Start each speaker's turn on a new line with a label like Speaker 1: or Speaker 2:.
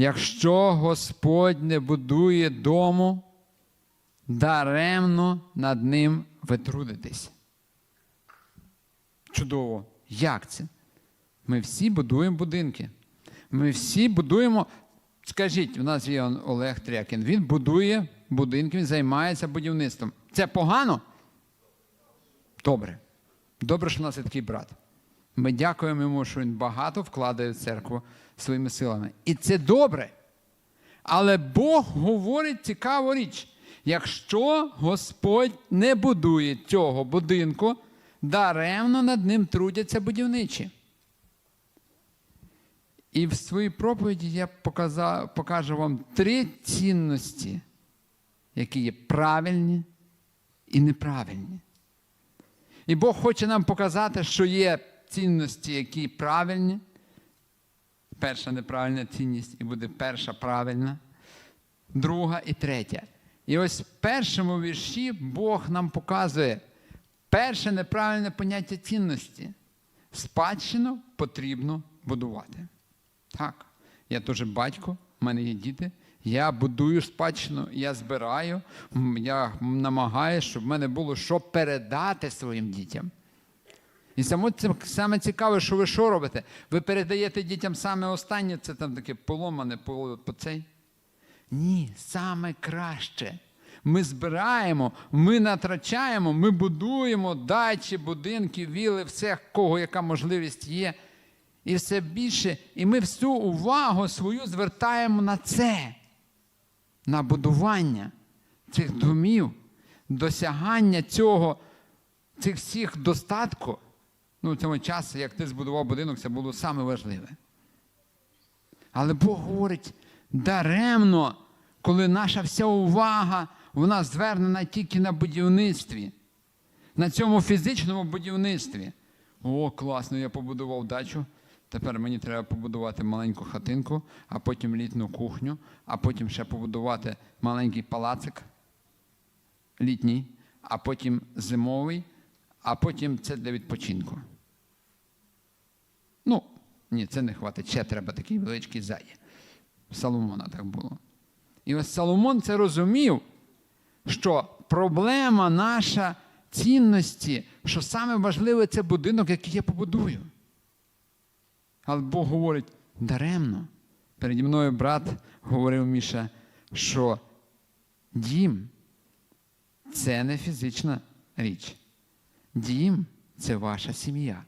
Speaker 1: Якщо Господь не будує дому, даремно над ним ви трудитесь. Чудово. Як це? Ми всі будуємо будинки. Ми всі будуємо. Скажіть, у нас є Олег Трякін. Він будує будинки, він займається будівництвом. Це погано? Добре. Добре, що в нас є такий брат. Ми дякуємо йому, що він багато вкладає в церкву своїми силами. І це добре. Але Бог говорить цікаву річ. Якщо Господь не будує цього будинку, даремно над ним трудяться будівничі. І в своїй проповіді я показав, покажу вам три цінності, які є правильні і неправильні. І Бог хоче нам показати, що є цінності, які правильні. Перша неправильна цінність, і буде перша правильна, друга і третя. І ось в першому вірші Бог нам показує перше неправильне поняття цінності. Спадщину потрібно будувати. Так, я теж батько, в мене є діти. Я будую спадщину, я збираю, я намагаюся, щоб в мене було що передати своїм дітям. І саме, цікаве, що ви що робите? Ви передаєте дітям саме останнє, це там таке поломане по, по цей. Ні, саме краще. Ми збираємо, ми натрачаємо, ми будуємо дачі, будинки, віли, все, кого яка можливість є. І все більше. І ми всю увагу свою звертаємо на це, на будування цих домів, досягання цього, цих всіх достатку. Ну, в цьому часі, як ти збудував будинок, це було саме важливе. Але Бог говорить даремно, коли наша вся увага вона звернена тільки на будівництві, на цьому фізичному будівництві. О, класно, я побудував дачу. Тепер мені треба побудувати маленьку хатинку, а потім літню кухню, а потім ще побудувати маленький палацик літній, а потім зимовий, а потім це для відпочинку. Ну, ні, це не хватить. Ще треба такий величкий зай. Соломона так було. І ось Соломон це розумів, що проблема наша цінності, що саме важливе це будинок, який я побудую. Але Бог говорить даремно. Переді мною брат говорив Міша, що дім це не фізична річ. Дім це ваша сім'я.